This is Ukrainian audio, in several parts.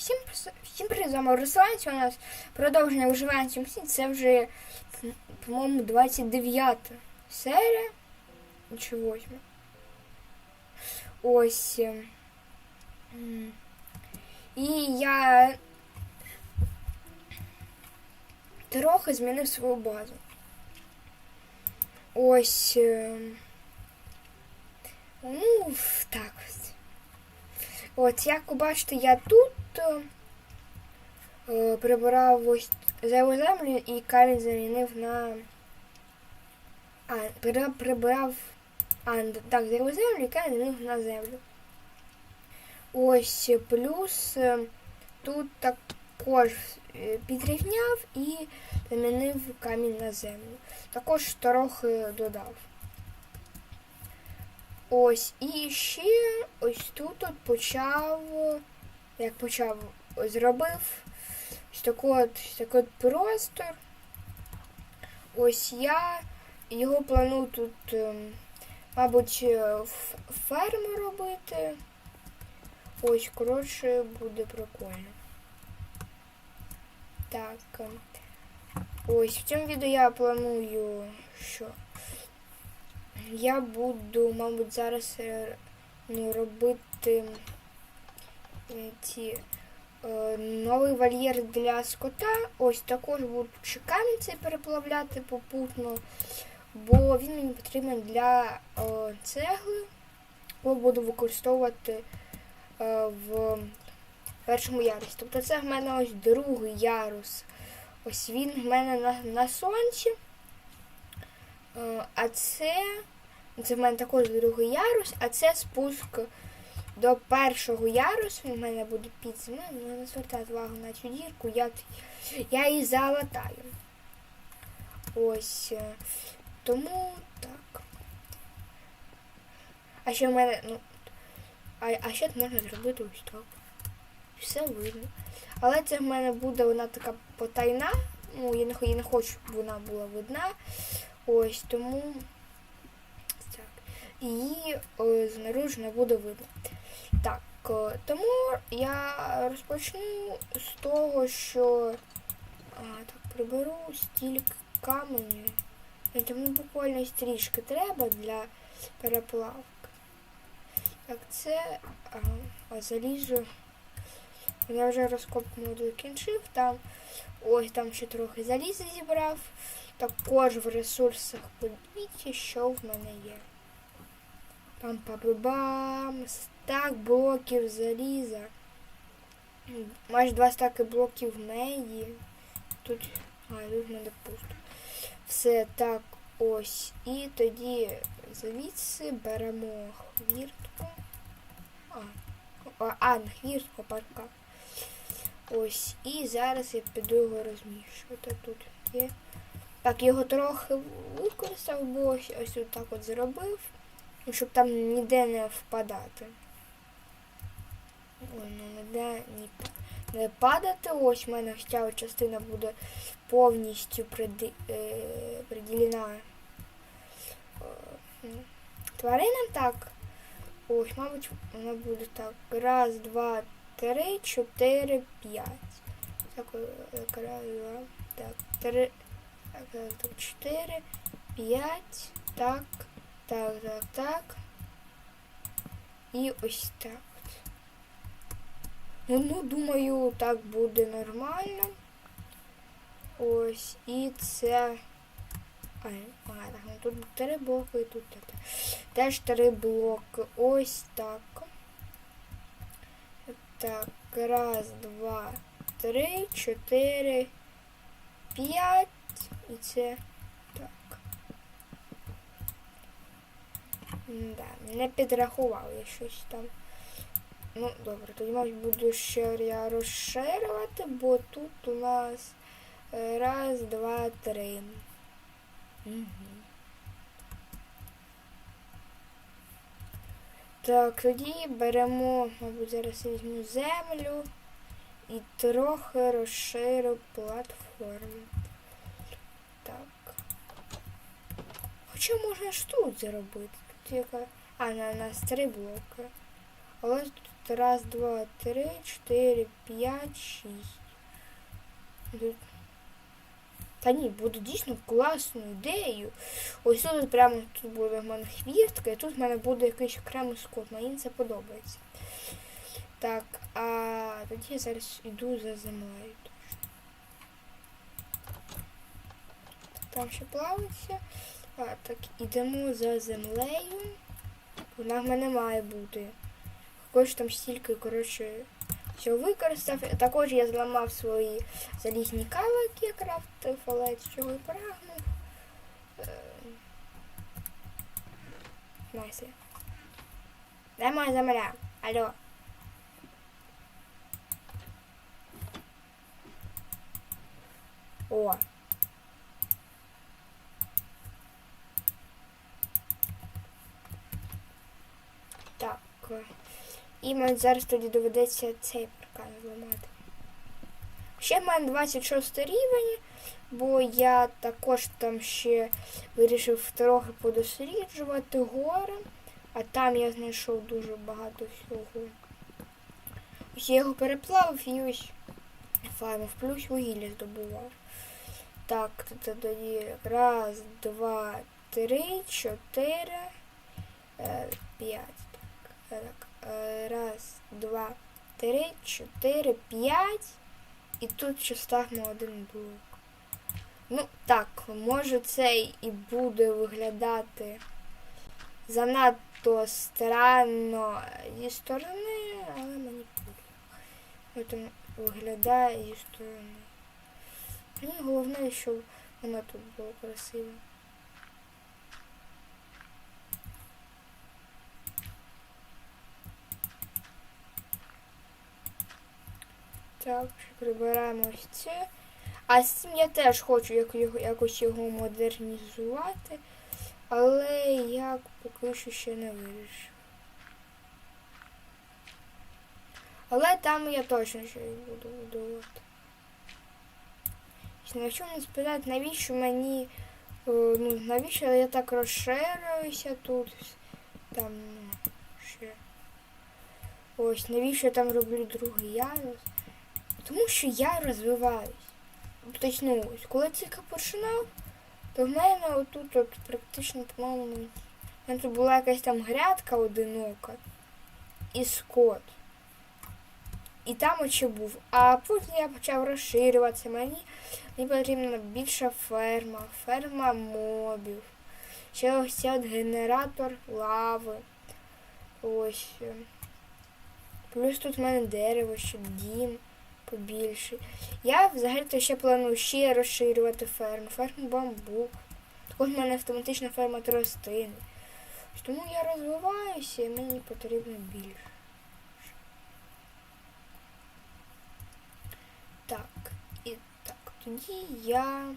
Всім, всім привіт, з вами Руслан. У нас продовження виживання цьому. Це вже, по-моєму, 29 серія. Чи 8. Ось. е. І я трохи змінив свою базу. Ось. е, Ну, так ось. От, як ви бачите, я тут е, е, прибирав ось зайву землю і камінь замінив на. А, прибирав. А, так, зайву землю і камінь замінив на землю. Ось плюс е, тут також е, підрівняв і замінив камінь на землю. Також трохи додав. Ось, і ще ось тут от почав, як почав, зробив ось такий от, ось такий от простор. Ось я його планую тут, ем, мабуть, е, ферму робити. Ось, коротше, буде прикольно. Так. ем, Ось в цьому відео я планую, що я буду, мабуть, зараз е, ну, робити ці е, новий вольєр для скота. Ось також буду цей переплавляти попутно, бо він мені потрібен для е, цегли, яку буду використовувати е, в першому ярусі. Тобто це в мене ось другий ярус. Ось він в мене на, на сонці. Е, А це, це в мене також другий ярус, а це спуск до першого ярусу. У мене буде під землею. Не звертати увагу на цю дірку, я, я її залатаю. Ось. е, Тому так. А ще в мене, ну. А, а ще можна зробити ось так. Все видно. Але це в мене буде вона така потайна. Ну, я не, я не хочу, щоб вона була видна. Ось тому так. Її е, знаружи не буде видно. Так, е, тому я розпочну з того, що а, так, приберу стільки каменю. І Тому буквально ось трішки треба для переплавки. Так, це а, а, залізу. Я вже розкопку закінчив. Там ось там ще трохи заліза зібрав. Також в ресурсах подивіться, що в мене є. Пам бам стак блоків заліза. Майже два стаки блоків меді. Тут, а, тут в мене пусто. Все так ось. І тоді звідси беремо хвіртку. А, а, а не хвіртку, парка. Ось. І зараз я піду його розміщувати. Тут є. Так, його трохи використав, бо ось, ось так от зробив, ну, щоб там ніде не впадати. Ой, ну ніде ні, не падати. Ось в мене от частина буде повністю приди, е, приділена е, тваринам. Так. Ось, мабуть, вона буде так. Раз, два, три, чотири, п'ять. Так, е, раз, два, так, три. Так, 4, 5, так, так, так, так. І ось так. Ну, ну, думаю, так буде нормально. Ось, і це. А, а так, ну тут три блоки, і тут так. Теж три блоки. Ось так. Так, раз, два, три, чотири, п'ять. І це так. Да, не підрахував я щось там. Ну, добре, тоді, мабуть, буду ще я розширювати, бо тут у нас е, раз, два, три. Угу. Так, тоді беремо, мабуть, зараз візьму землю і трохи розширю платформу. Так. Хоча можна ж тут зробити. Тут. А, на нас три блоки. Але тут раз, два, три, чотири, п'ять, шість. Та ні, буде дійсно класною ідеєю. Ось тут прямо тут буде в мене хвіртка, і тут в мене буде якийсь окремий скот. Мені це подобається. Так, а тоді я зараз йду за землею. Там ще плавиться. А, так, ідемо за землею. Вона в мене має бути. Також там стільки, коротше, все використав. Також я зламав свої залізні кали, які я крафтив, але цього і прагнув. Е, Найсе. Де моя земля? Алло. О. Так. е, І мені зараз тоді доведеться цей паркан зламати. Ще в мене 26 рівень, бо я також там ще вирішив трохи подосліджувати гори, а там я знайшов дуже багато всього. Ось я його переплавив і ось фармив, плюс вугілля здобував. Так, то тоді раз, два, три, чотири, е, п'ять. Так. Е, Раз, два, три, чотири, п'ять. І тут ще ставимо один блок. Ну, так, може це і буде виглядати занадто странно зі сторони, але мені. Це виглядає зі сторони. Мені головне, щоб воно тут було красиво. Так, прибираємо ось це. А з цим я теж хочу якось його модернізувати, але як поки що ще не вирішив. Але там я точно ще буду будувати. Якщо не спитати, навіщо мені, е, ну, навіщо я так розширююся тут, там, ну, ще. Ось, навіщо я там роблю другий ярус? Тому що я розвиваюсь. Точно, ось, коли я тільки починав, то в мене отут от практично, по-моєму, тут була якась там грядка одинока і скот. І там очі був. А потім я почав розширюватися. Мені, мені потрібна більша ферма, ферма мобів. Ще ось цей от генератор лави. Ось. е. Плюс тут в мене дерево, ще дім побільше. Я взагалі-то ще планую ще розширювати ферму. Ферму бамбук. Також в мене автоматична ферма тростини. Тому я розвиваюся і мені потрібно більше. Так, і так, тоді я.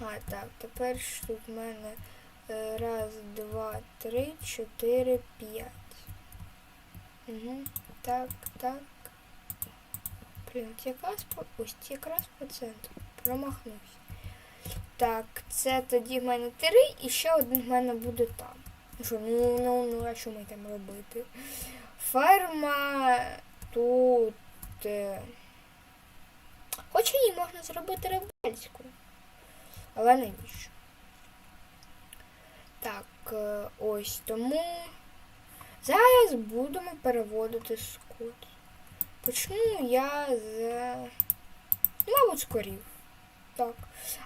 А, так, тепер тут в мене е, раз, два, три, чотири, п'ять. Угу. Так, так. Блін, якраз по ось якраз по центру. Промахнувся. Так, це тоді в мене три і ще один в мене буде там. Що, ну, ну, ну, а що ми там робити? Ферма тут. Е... Хоча її можна зробити рибальську. Але навіщо? Так, е, ось тому зараз будемо переводити скот. Почну я з. Мабуть, з корів. Так.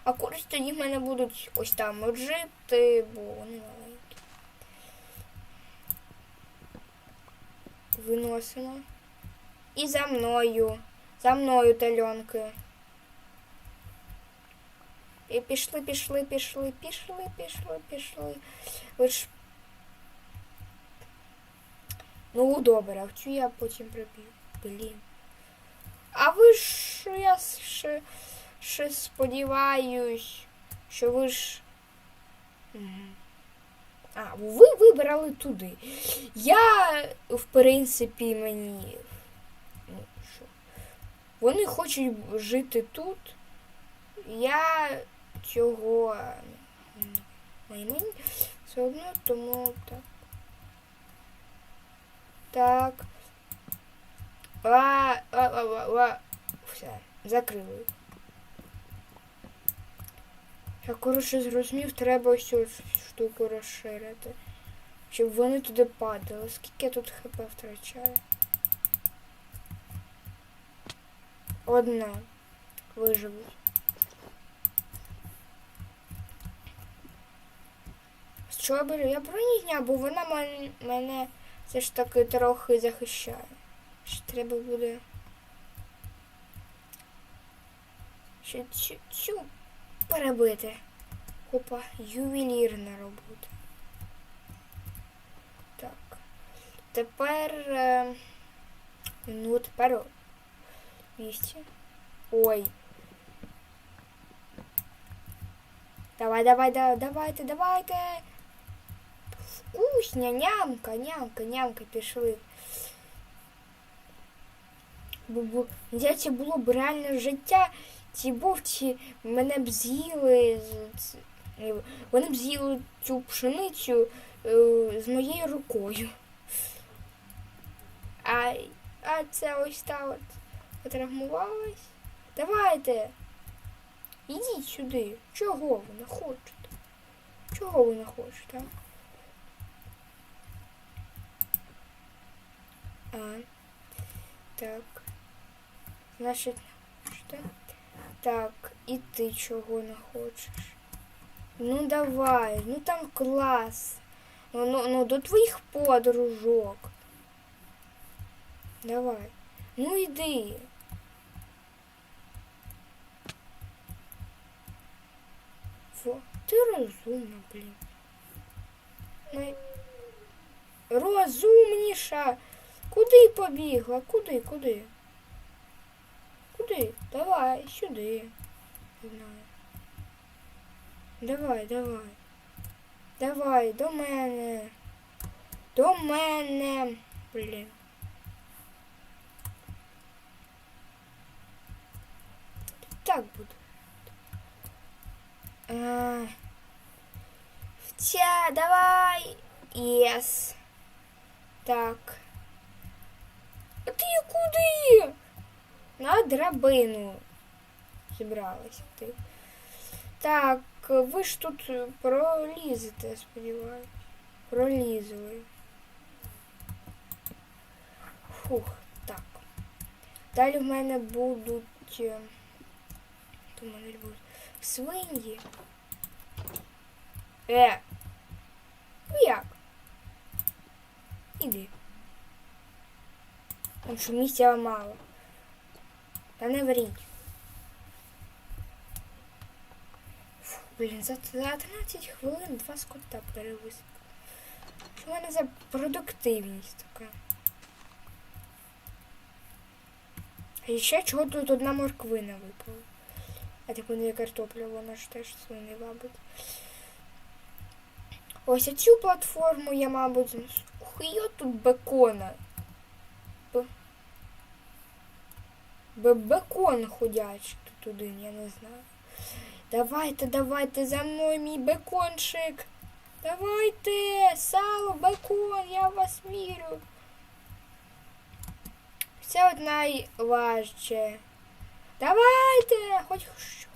А курці тоді в мене будуть ось там от жити, бо вони маленькі. Виносимо. І за мною. За мною тальонки. І пішли, пішли, пішли, пішли, пішли, пішли. Ви ж. Ну, добре, а цю я потім приб'ю. Блін. А ви ж я ще, ще сподіваюсь, що ви ж. А, ви вибрали туди. Я, в принципі, мені. Ну, що? Вони хочуть жити тут. Я цього м, мені все одно, тому так. Так. А, а, а, а, а. Все, закрили. Я коротше зрозумів, треба ось цю штуку розширити. Щоб вони туди падали. Скільки я тут хп втрачаю? Одне. Виживуть. З чого я беру? Я броню бо вона мен- мене все ж таки трохи захищає. Ще треба буде. Ще цю, цю перебити. Опа, ювелірна робота. Так. Тепер. Ну, тепер. 200. Ой. Давай, давай, да, давайте, давайте. Вкусня, нямка, нямка, нямка, пішли. Бо, бо, здається, було б реальне життя, ці вовці мене б з'їли, е, вони б з'їли цю пшеницю е, з моєю рукою. А, а це ось та от потравмувалась. Давайте. Ідіть сюди. Чого ви не хочете? Чого ви не хочете? А, так. Значить, що? Так, і ти чого не хочеш? Ну давай, ну там клас. Ну, ну, ну до твоїх подружок. Давай. Ну йди. Фу, ти розумна, блін. Най... Розумніша. Куди побігла? Куди, куди? Куди? Давай, сюди. Давай, давай. Давай, до мене. До мене. Блін. Так буде. А, Втя, давай. Єс. Так. А ти куди? На драбину зібралася ти. Так, ви ж тут пролізете, я сподіваюся. Пролізли. Фух, так. Далі в мене будуть. в мене будуть свиньї. Е. Ну як? Іди. Там що місця мало. Та не вріть. Блін, за, за 13 хвилин два скота перевисив. Що в мене за продуктивність така? А ще чого тут одна морквина випала? А так не картопля, вона ж теж свиний, мабуть. Ось цю платформу я, мабуть. Ух, йо тут бекона. Б... Б... Бекон ходячий тут один, я не знаю. Давайте, давайте за мною мій бекончик. Давайте, сало, бекон, я в вас вірю. Це от найважче. Давайте, хоч,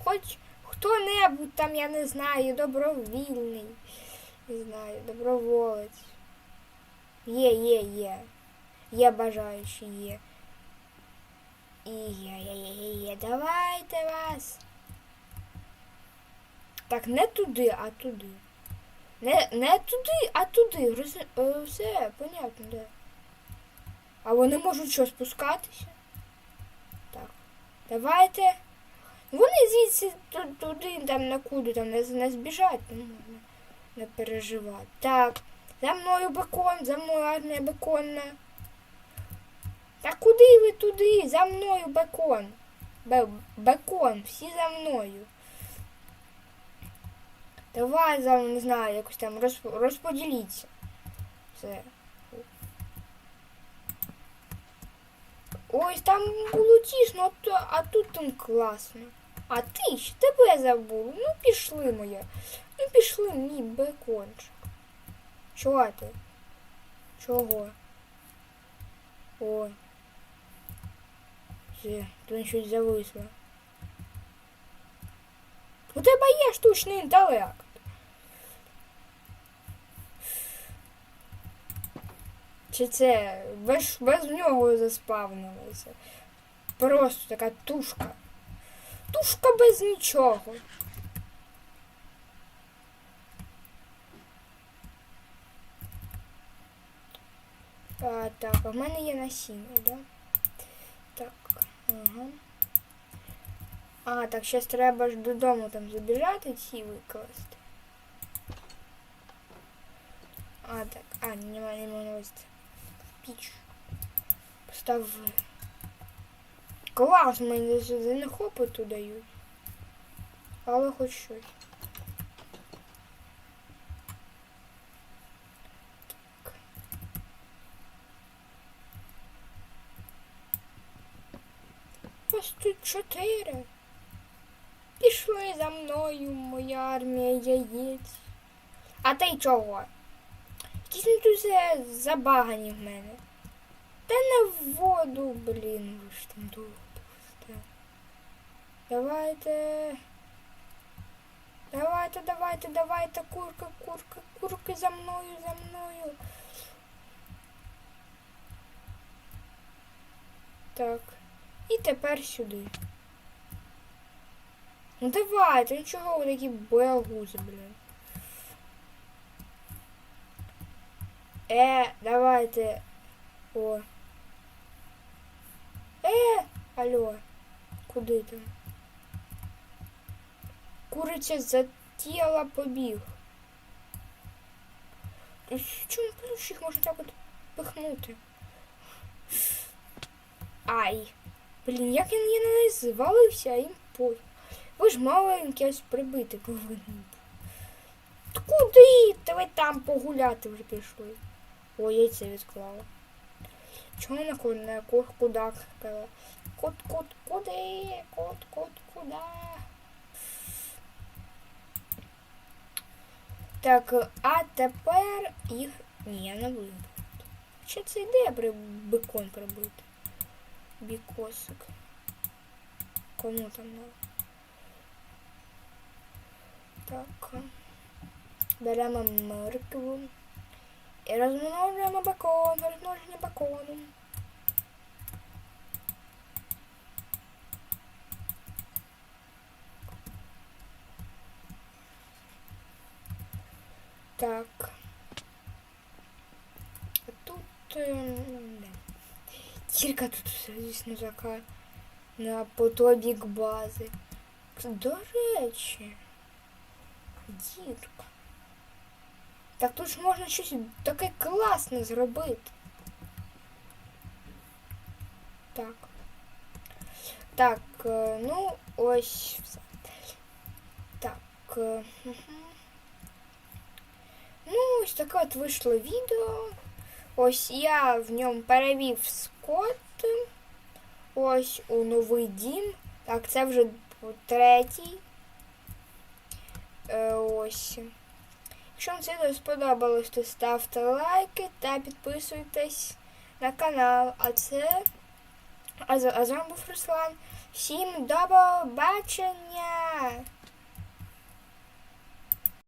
хоч хто-небудь там, я не знаю, добровільний. Не знаю, доброволець. Є, є, є. Є бажаючі, є. І є, є, є, є. Давайте вас. Так, не туди, а туди. Не, не туди, а туди. Роз... е, Все, понятно, де. А вони можуть що, спускатися? Так. Давайте. Вони звідси ту- туди, там на куди, там не, не збіжать, не можна не переживати. Так, за мною бекон, за мною армія беконна. Та куди ви туди? За мною бекон. Бе бекон, всі за мною. Давай за не знаю, якось там роз, розподіліться. Все. Ось там було тісно, а, тут там класно. А ти ж тебе забув. Ну пішли моя. Ну пішли мій бекончик. Чого ти? Чого? О. Все, тут щось зависло. У тебе є штучний інтелект. Чи це без, без нього заспавнилося? Просто така тушка. Тушка без нічого. А, так, а мене є насіння, да? Ага. А, так, зараз треба ж додому там забіжати ці викласти. А, так, а, немає, немає новості. Піч. Постав. Клас, мені за не хопиту дають. Але хоч щось. 24. Пішли за мною моя армія яєць. А ти чого? Якісь не забагані в мене. Та не в воду, блін, ви ж там дух пустите. Давайте. Давайте, давайте, давайте, курка, курка, курки за мною, за мною. Так. І тепер сюди. Ну давайте, ну чого ви такі боягузи, блін? Е, давайте. О. Е, алло. Куди там? Куриця затіяла побіг. Ну, Чому плюс їх можна так от пихнути? Ай. Блін, як на неї звалився, їм пофіг. Ви ж маленькі ось прибити повинні. Куди? Та ви там погуляти вже пішли. О, яйце відклала. Чого на ку- на ку- кудак сказала? Кут, кут, куди? Кут, кут, куда? Так, а тепер їх. Ні, я не буду. Чи це ідея бекон прибити? Бікосик. Кому там надо? Так. Беремо моркву. І розмножуємо бекон, розмноження бекону. Так. Тут... ем, да. Тільки тут все, звісно, така на подобі бази. До речі, дірка. Так тут ж можна щось таке класне зробити. Так. Так, е, ну ось все. Так. е, мгм. Ну, ось таке от вийшло відео. Ось я в ньому перевів скот. Ось у новий дім. Так, це вже третій. Е, ось. Якщо вам це відео сподобалось, то ставте лайки та підписуйтесь на канал. А це. А а з вами був Руслан. Всім до побачення!